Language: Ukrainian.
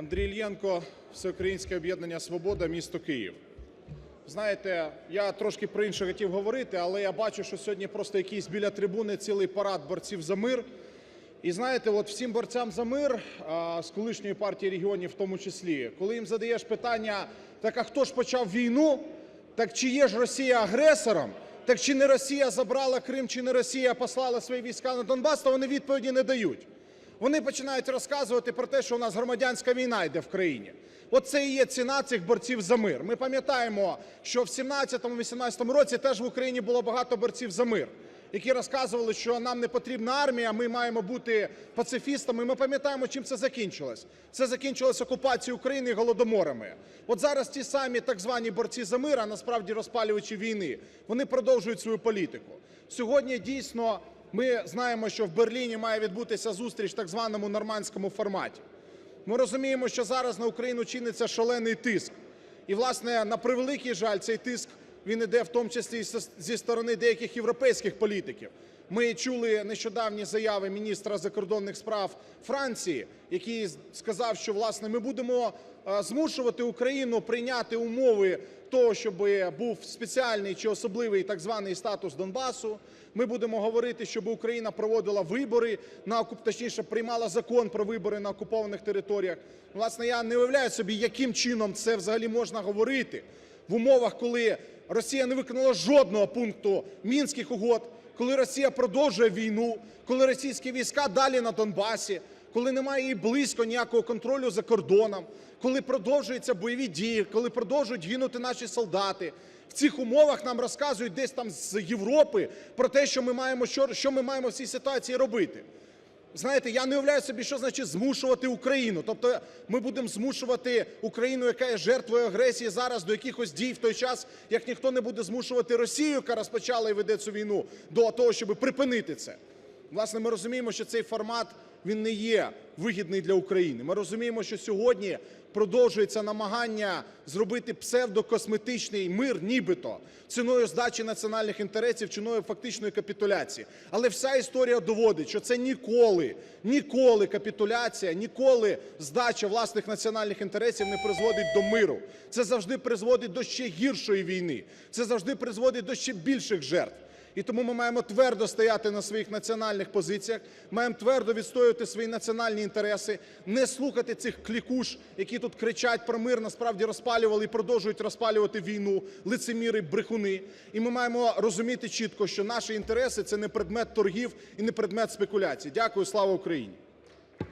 Андрій Ільєнко, Всеукраїнське об'єднання Свобода, місто Київ. Знаєте, я трошки про інше хотів говорити, але я бачу, що сьогодні просто якийсь біля трибуни цілий парад борців за мир. І знаєте, от всім борцям за мир з колишньої партії регіонів, в тому числі, коли їм задаєш питання, так а хто ж почав війну, так чи є ж Росія агресором, так чи не Росія забрала Крим, чи не Росія послала свої війська на Донбас, то вони відповіді не дають. Вони починають розказувати про те, що у нас громадянська війна йде в країні. Оце і є ціна цих борців за мир. Ми пам'ятаємо, що в 17-18 році теж в Україні було багато борців за мир, які розказували, що нам не потрібна армія, ми маємо бути пацифістами. Ми пам'ятаємо, чим це закінчилось. Це закінчилось окупацією України і голодоморами. От зараз ті самі так звані борці за мир, а насправді розпалювачі війни, вони продовжують свою політику. Сьогодні дійсно ми знаємо, що в Берліні має відбутися зустріч в так званому нормандському форматі. Ми розуміємо, що зараз на Україну чиниться шалений тиск. І, власне, на превеликий жаль, цей тиск він іде в тому числі зі сторони деяких європейських політиків. Ми чули нещодавні заяви міністра закордонних справ Франції, який сказав, що власне ми будемо е, змушувати Україну прийняти умови того, щоб був спеціальний чи особливий так званий статус Донбасу. Ми будемо говорити, щоб Україна проводила вибори на окуп... точніше, приймала закон про вибори на окупованих територіях. Власне, я не уявляю собі, яким чином це взагалі можна говорити в умовах, коли Росія не виконала жодного пункту мінських угод, коли Росія продовжує війну, коли російські війська далі на Донбасі, коли немає і близько ніякого контролю за кордоном, коли продовжуються бойові дії, коли продовжують гинути наші солдати. В цих умовах нам розказують десь там з Європи про те, що ми маємо що, ми маємо в цій ситуації робити. Знаєте, я не уявляю собі, що значить змушувати Україну. Тобто ми будемо змушувати Україну, яка є жертвою агресії зараз до якихось дій в той час, як ніхто не буде змушувати Росію, яка розпочала і веде цю війну, до того, щоб припинити це. Власне, ми розуміємо, що цей формат він не є вигідний для України. Ми розуміємо, що сьогодні продовжується намагання зробити псевдокосметичний мир, нібито ціною здачі національних інтересів, ціною фактичної капітуляції. Але вся історія доводить, що це ніколи, ніколи капітуляція, ніколи здача власних національних інтересів не призводить до миру. Це завжди призводить до ще гіршої війни. Це завжди призводить до ще більших жертв. І тому ми маємо твердо стояти на своїх національних позиціях, маємо твердо відстоювати свої національні інтереси, не слухати цих клікуш, які тут кричать про мир, насправді розпалювали і продовжують розпалювати війну, лицеміри, брехуни. І ми маємо розуміти чітко, що наші інтереси це не предмет торгів і не предмет спекуляцій. Дякую, слава Україні.